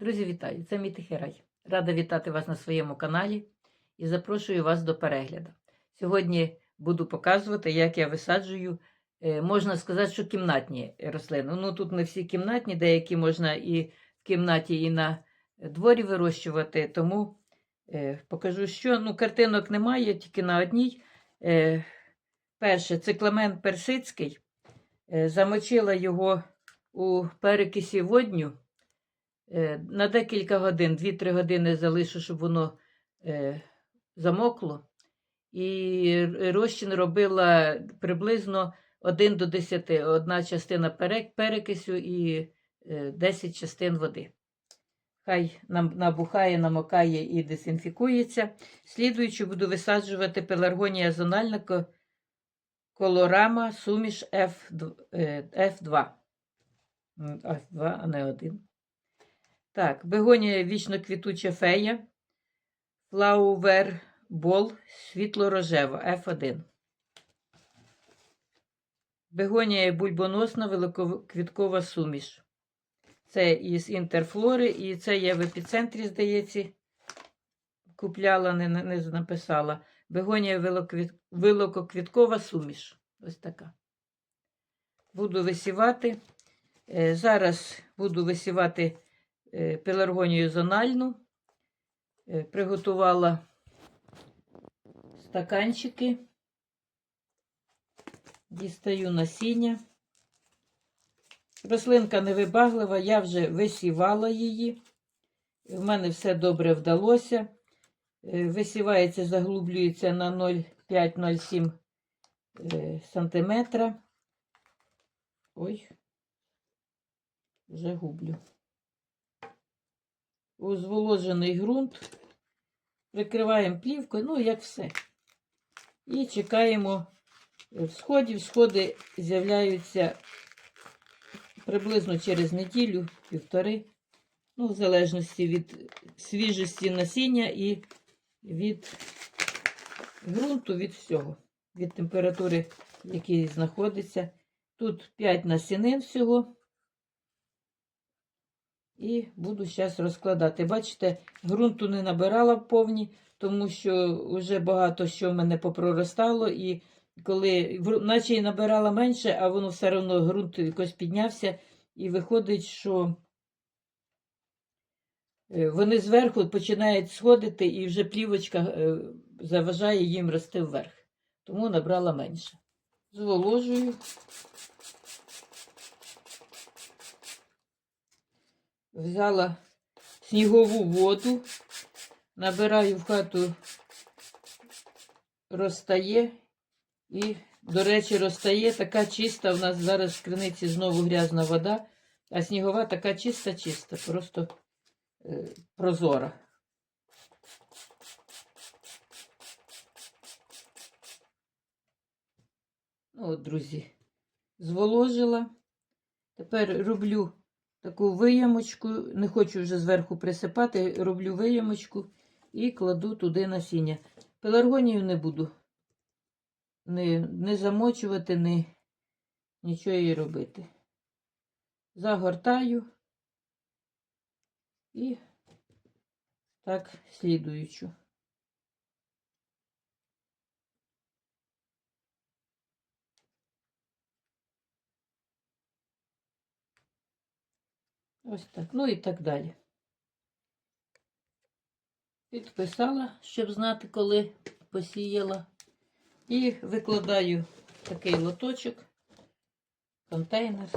Друзі, вітаю! Це мій тихий рай. Рада вітати вас на своєму каналі і запрошую вас до перегляду. Сьогодні буду показувати, як я висаджую, е, можна сказати, що кімнатні рослини. Ну, тут не всі кімнатні, деякі можна і в кімнаті, і на дворі вирощувати. Тому е, покажу, що ну, картинок немає, тільки на одній. Е, Перше, цикламен персидський. Замочила його у перекисі водню. Е, На декілька годин, 2-3 години залишу, щоб воно е, замокло. І розчин робила приблизно 1 до 10, одна частина перекисю і е, 10 частин води. Хай набухає, намокає і дезінфікується. Слідуючи буду висаджувати пеларгонія зональна колорама суміш F2. F2, а не 1. Так, бегонія вічно квітуча фея. Флаувер бол світло-рожева F1. Бегонія бульбоносна великоквіткова суміш. Це із інтерфлори, і це я в епіцентрі, здається, купляла, не, не написала. Бегонія великоквіткова суміш. Ось така. Буду висівати. Е, Зараз буду висівати пеларгонію зональну. Е, Приготувала стаканчики. Дістаю насіння. Рослинка невибаглива, я вже висівала її. В мене все добре вдалося. Е, Висівається, заглублюється на 0,5-0,7 е, сантиметра. Ой, вже гублю. У зволожений ґрунт. Прикриваємо плівкою, ну, як все. І чекаємо е, всходів. Сходи з'являються приблизно через неділю, півтори. Ну, в залежності від свіжості насіння і від ґрунту, від всього, від температури, в якій знаходиться. Тут 5 насінин всього. І буду зараз розкладати. Бачите, ґрунту не набирала повні, тому що вже багато що в мене попроростало. І коли, наче і набирала менше, а воно все одно ґрунт якось піднявся. І виходить, що е, вони зверху починають сходити, і вже плівочка е, заважає їм рости вверх. Тому набрала менше. Зволожую. Взяла снігову воду, набираю в хату, розтає. І, до речі, розтає така чиста. У нас зараз в криниці знову грязна вода, а снігова така чиста-чиста, просто е, прозора. Ну, от, друзі, зволожила. Тепер роблю таку виямочку, не хочу вже зверху присипати, роблю виямочку і кладу туди насіння. Пеларгонію не буду не, не замочувати, не, нічого їй робити. Загортаю і так слідуючу. Ось так. Ну і так далі. Підписала, щоб знати, коли посіяла. І викладаю такий лоточок, контейнер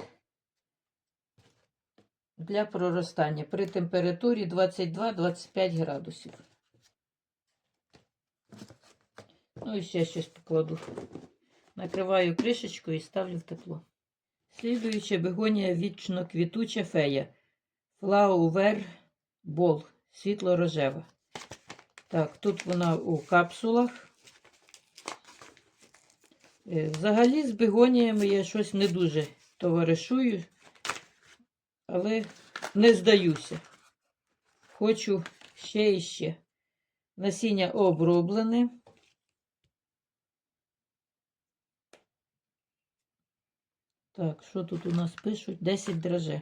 для проростання при температурі 22-25 градусів. Ну і ще щось покладу. Накриваю кришечкою і ставлю в тепло. Слідуюча бегонія вічно квітуча фея. Флаувер бол. Світло-рожева. Так, тут вона у капсулах. Е, Взагалі з бегоніями я щось не дуже товаришую, але не здаюся. Хочу ще і ще. Насіння оброблене. Так, що тут у нас пишуть? 10 драже.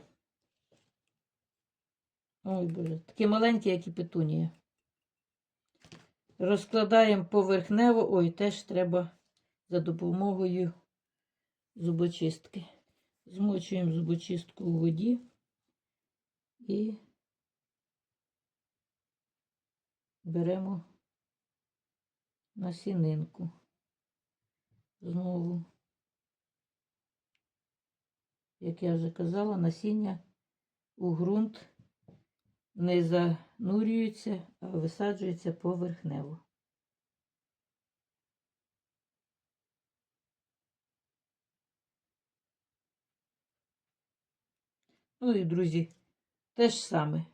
Ой, Боже, такі маленькі, як і петунія. Розкладаємо поверхнево, ой, теж треба за допомогою зубочистки. Змочуємо зубочистку у воді і беремо насінинку. Знову, як я вже казала, насіння у ґрунт не занурюється, а висаджується поверхнево. Ну і, друзі, те ж саме.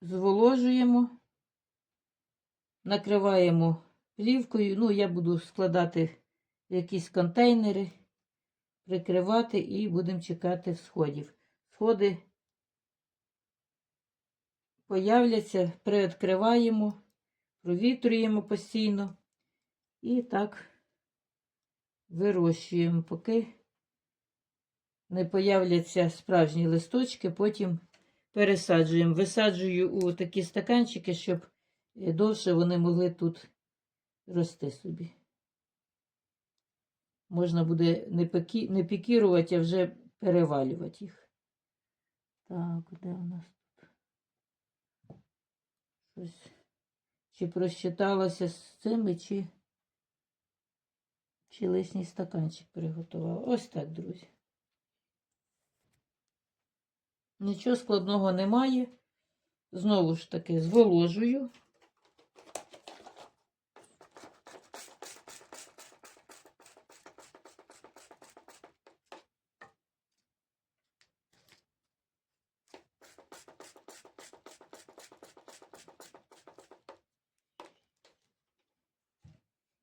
Зволожуємо, накриваємо плівкою. Ну, я буду складати якісь контейнери, прикривати і будемо чекати сходів. Сходи появляться, приоткриваємо, провітрюємо постійно і так вирощуємо, поки не появляться справжні листочки, потім пересаджуємо. Висаджую у такі стаканчики, щоб е, довше вони могли тут рости собі. Можна буде не, пекі... не пікірувати, а вже перевалювати їх. Так, де у нас тут? Щось. Чи просчиталася з цими, чи, чи лишній стаканчик приготувала. Ось так, друзі. Нічого складного немає. Знову ж таки, зволожую.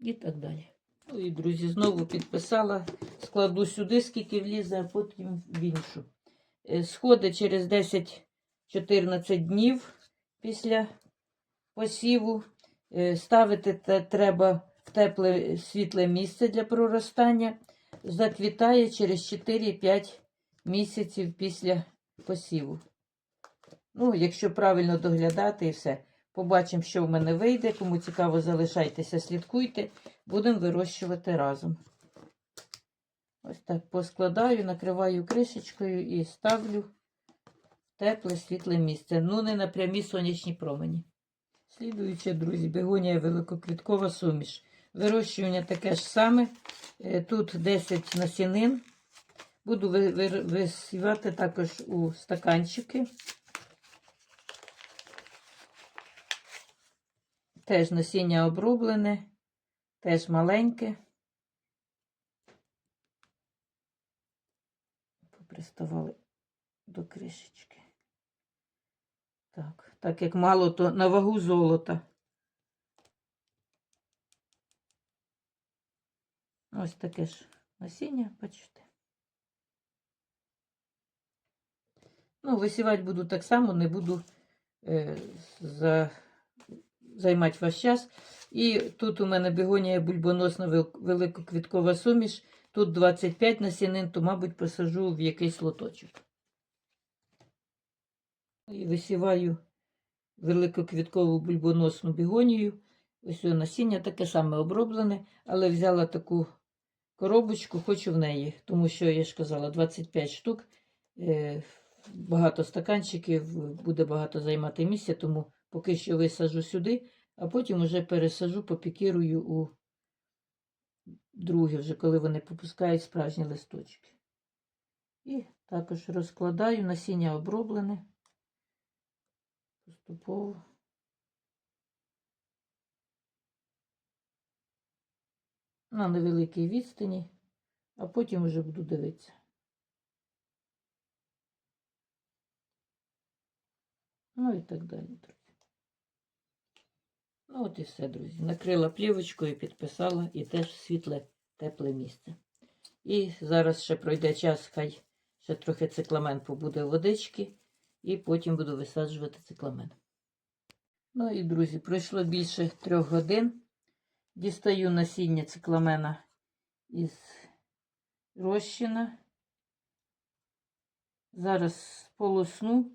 І так далі. Ну і, друзі, знову підписала, складу сюди, скільки влізе, а потім в іншу. Е, Сходи через 10-14 днів після посіву. Е, Ставити треба в тепле світле місце для проростання. Заквітає через 4-5 місяців після посіву. Ну, якщо правильно доглядати і все. Побачимо, що в мене вийде. Кому цікаво, залишайтеся, слідкуйте. Будемо вирощувати разом. Ось так поскладаю, накриваю кришечкою і ставлю в тепле світле місце. Ну, не на прямі сонячні промені. Слідуюче, друзі, бегонія великоквіткова суміш. Вирощування таке ж саме. Е, Тут 10 насінин. Буду ви- ви- висівати також у стаканчики. Теж насіння оброблене, теж маленьке. Поприставали до кришечки. Так, так як мало, то на вагу золота. Ось таке ж насіння, бачите. Ну, висівати буду так само, не буду е, за займати ваш час. І тут у мене бігонія бульбоносна великоквіткова суміш. Тут 25 насінин, то, мабуть, посажу в якийсь лоточок. І висіваю великоквіткову бульбоносну бігонію. Ось насіння таке саме оброблене, але взяла таку коробочку, хочу в неї, тому що, я ж казала, 25 штук, е, багато стаканчиків, буде багато займати місця, тому поки що висаджу сюди, а потім вже пересажу, попікірую у друге, вже коли вони попускають справжні листочки. І також розкладаю насіння оброблене поступово. На невеликій відстані, а потім вже буду дивитися. Ну і так далі. Ну, от і все, друзі. Накрила плівочкою, підписала і теж світле, тепле місце. І зараз ще пройде час, хай ще трохи цикламен побуде водички, і потім буду висаджувати цикламен. Ну і, друзі, пройшло більше трьох годин. Дістаю насіння цикламена із розчина. Зараз полосну.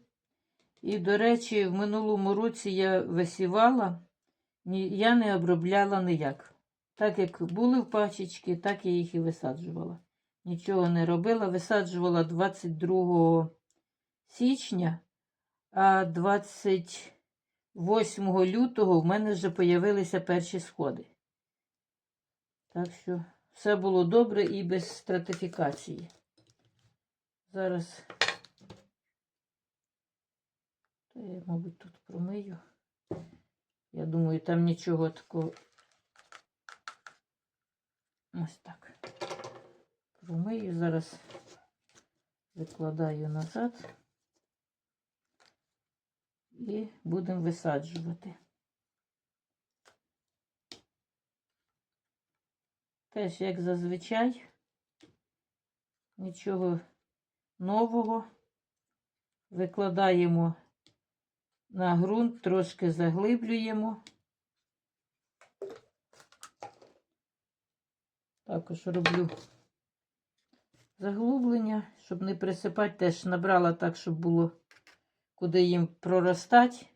І, до речі, в минулому році я висівала, я не обробляла ніяк. Так як були в пачечки, так я їх і висаджувала. Нічого не робила. Висаджувала 22 січня, а 28 лютого в мене вже появилися перші сходи. Так що все було добре і без стратифікації. Зараз я, мабуть, тут промию. Я думаю, там нічого такого. Ось так. Промию, зараз викладаю назад і будемо висаджувати. Теж, як зазвичай, нічого нового. Викладаємо на ґрунт, трошки заглиблюємо. Також роблю заглублення, щоб не присипати, теж набрала так, щоб було куди їм проростати.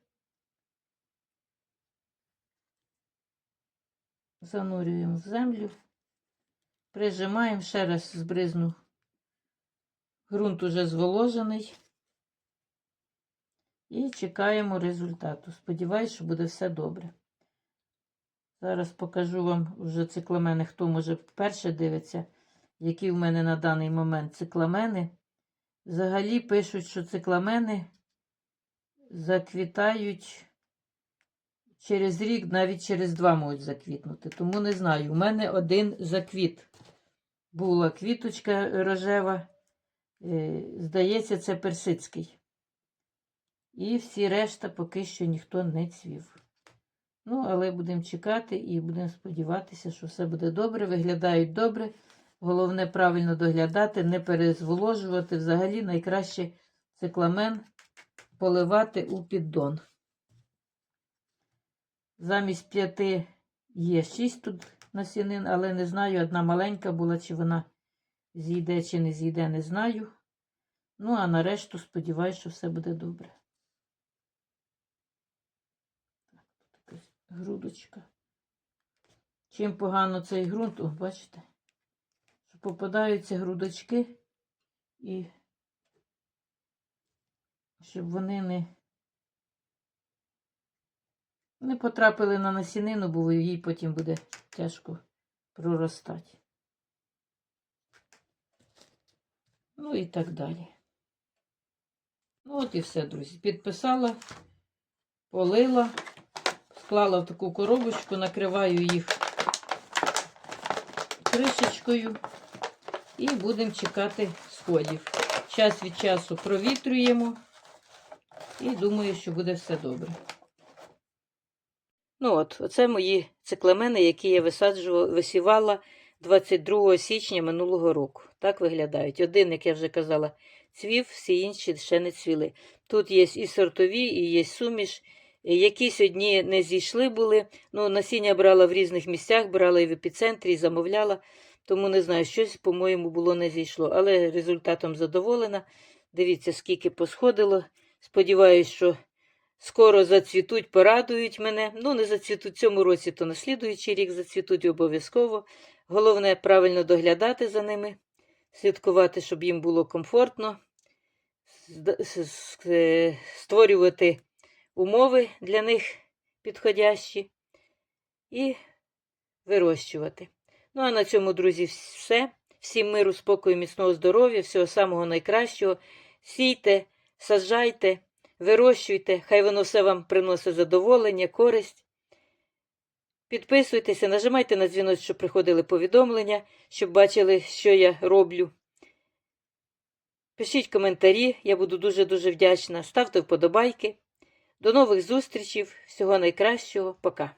Занурюємо в землю, прижимаємо, ще раз збризну. Ґрунт уже зволожений. І чекаємо результату. Сподіваюсь, що буде все добре. Зараз покажу вам вже цикламени, хто може вперше дивиться, які в мене на даний момент цикламени. Взагалі пишуть, що цикламени заквітають через рік, навіть через два можуть заквітнути. Тому не знаю. У мене один заквіт. Була квіточка рожева. Е, Здається, це персидський. І всі решта поки що ніхто не цвів. Ну, але будемо чекати і будемо сподіватися, що все буде добре. Виглядають добре. Головне правильно доглядати, не перезволожувати. Взагалі найкраще цикламен поливати у піддон. Замість п'яти є шість тут насінин, але не знаю, одна маленька була, чи вона зійде, чи не зійде, не знаю. Ну, а на решту сподіваюся, що все буде добре. Так, тут якась грудочка. Чим погано цей ґрунт, о, бачите, що попадаються грудочки і щоб вони не, не потрапили на насінину, бо їй потім буде тяжко проростати. Ну і так далі. Ну, от і все, друзі. Підписала, полила, склала в таку коробочку, накриваю їх кришечкою і будемо чекати сходів. Час від часу провітрюємо і думаю, що буде все добре. Ну от, оце мої цикламени, які я висівала 22 січня минулого року. Так виглядають. Один, як я вже казала, цвів, всі інші ще не цвіли. Тут є і сортові, і є суміш. Якісь одні не зійшли були. Ну, насіння брала в різних місцях, брала і в епіцентрі, і замовляла. Тому не знаю, щось, по-моєму, було не зійшло. Але результатом задоволена. Дивіться, скільки посходило. Сподіваюсь, що скоро зацвітуть, порадують мене. Ну, не зацвітуть цьому році, то на слідуючий рік зацвітуть обов'язково. Головне правильно доглядати за ними, слідкувати, щоб їм було комфортно, е, створювати умови для них підходящі і вирощувати. Ну, а на цьому, друзі, все. Всім миру, спокою, міцного здоров'я, всього самого найкращого. Сійте, саджайте, вирощуйте, хай воно все вам приносить задоволення, користь. Підписуйтеся, нажимайте на дзвіночок, щоб приходили повідомлення, щоб бачили, що я роблю. Пишіть коментарі, я буду дуже-дуже вдячна. Ставте вподобайки. До нових зустрічей. Всього найкращого. Пока.